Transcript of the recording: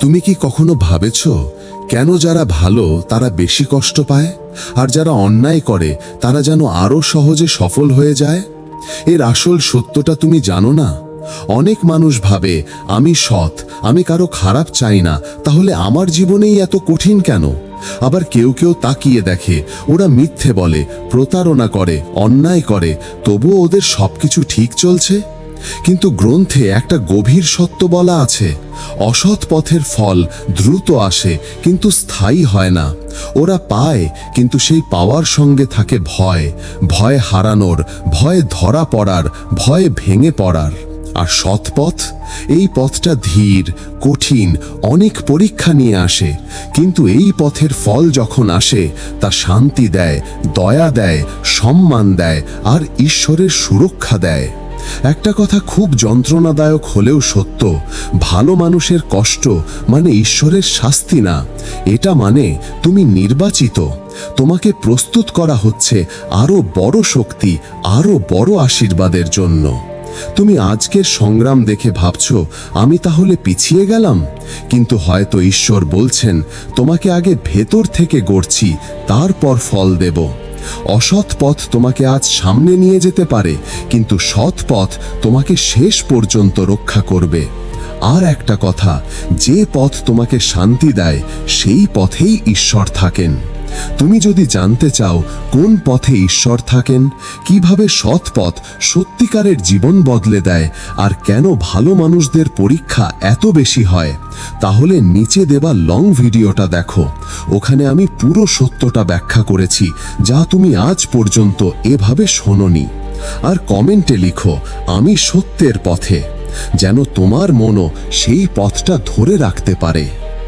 তুমি কি কখনো ভাবেছ, কেন যারা ভালো তারা বেশি কষ্ট পায়? আর যারা অন্যায় করে, তারা যেন আরও সহজে সফল হয়ে যায়? এর আসল সত্যটা তুমি জানো না? অনেক মানুষ ভাবে, আমি সৎ, আমি কারও খারাপ চাই না, তাহলে আমার জীবনেই এত কঠিন কেন? আবার কেউ কেউ তাকিয়ে দেখে, ওরা মিথ্যে বলে, প্রতারণা করে, অন্যায় করে, তবুও ওদের সবকিছু ঠিক চলছে? কিন্তু গ্রন্থে একটা গভীর সত্য বলা আছে। অসৎ পথের ফল দ্রুত আসে, কিন্তু স্থায়ী হয় না। ওরা পায়, কিন্তু সেই পাওয়ার সঙ্গে থাকে ভয়। ভয় হারানোর, ভয় ধরা পড়ার, ভয় ভেঙে পড়ার। আর সৎ পথ? এই পথটা ধীর, কঠিন, অনেক পরীক্ষা নিয়ে আসে। কিন্তু এই পথের ফল যখন আসে, তা শান্তি দেয়, দয়া দেয়, সম্মান দেয়, আর ঈশ্বরের সুরক্ষা দেয়। একটা কথা খুব যন্ত্রণাদায়ক হলেও সত্য, ভালো মানুষের কষ্ট মানে ঈশ্বরের শাস্তি না। এটা মানে তুমি নির্বাচিত। তোমাকে প্রস্তুত করা হচ্ছে আরও বড় শক্তি আরও বড় আশীর্বাদের জন্য। তুমি আজকের সংগ্রাম দেখে ভাবছ, আমি তাহলে পিছিয়ে গেলাম? কিন্তু হয়তো ঈশ্বর বলছেন, তোমাকে আগে ভেতর থেকে গড়ছি, তারপর ফল দেব। অসৎ পথ তোমাকে আজ সামনে নিয়ে যেতে পারে, কিন্তু সৎ পথ তোমাকে শেষ পর্যন্ত রক্ষা করবে। আর একটা কথা, যে পথ তোমাকে শান্তি দেয়, সেই পথেই ঈশ্বর থাকেন। তুমি যদি জানতে চাও কোন পথে ঈশ্বর থাকেন, কীভাবে সৎ পথ সত্যিকারের জীবন বদলে দেয়, আর কেন ভালো মানুষদের পরীক্ষা এত বেশি হয় তাহলে নিচে দেওয়া লং ভিডিওটা দেখো। ওখানে আমি পুরো সত্যটা ব্যাখ্যা করেছি, যা তুমি আজ পর্যন্ত এভাবে শোনোনি। আর কমেন্টে লিখো, আমি সত্যের পথে, যেন তোমার মনও সেই পথটা ধরে রাখতে পারে।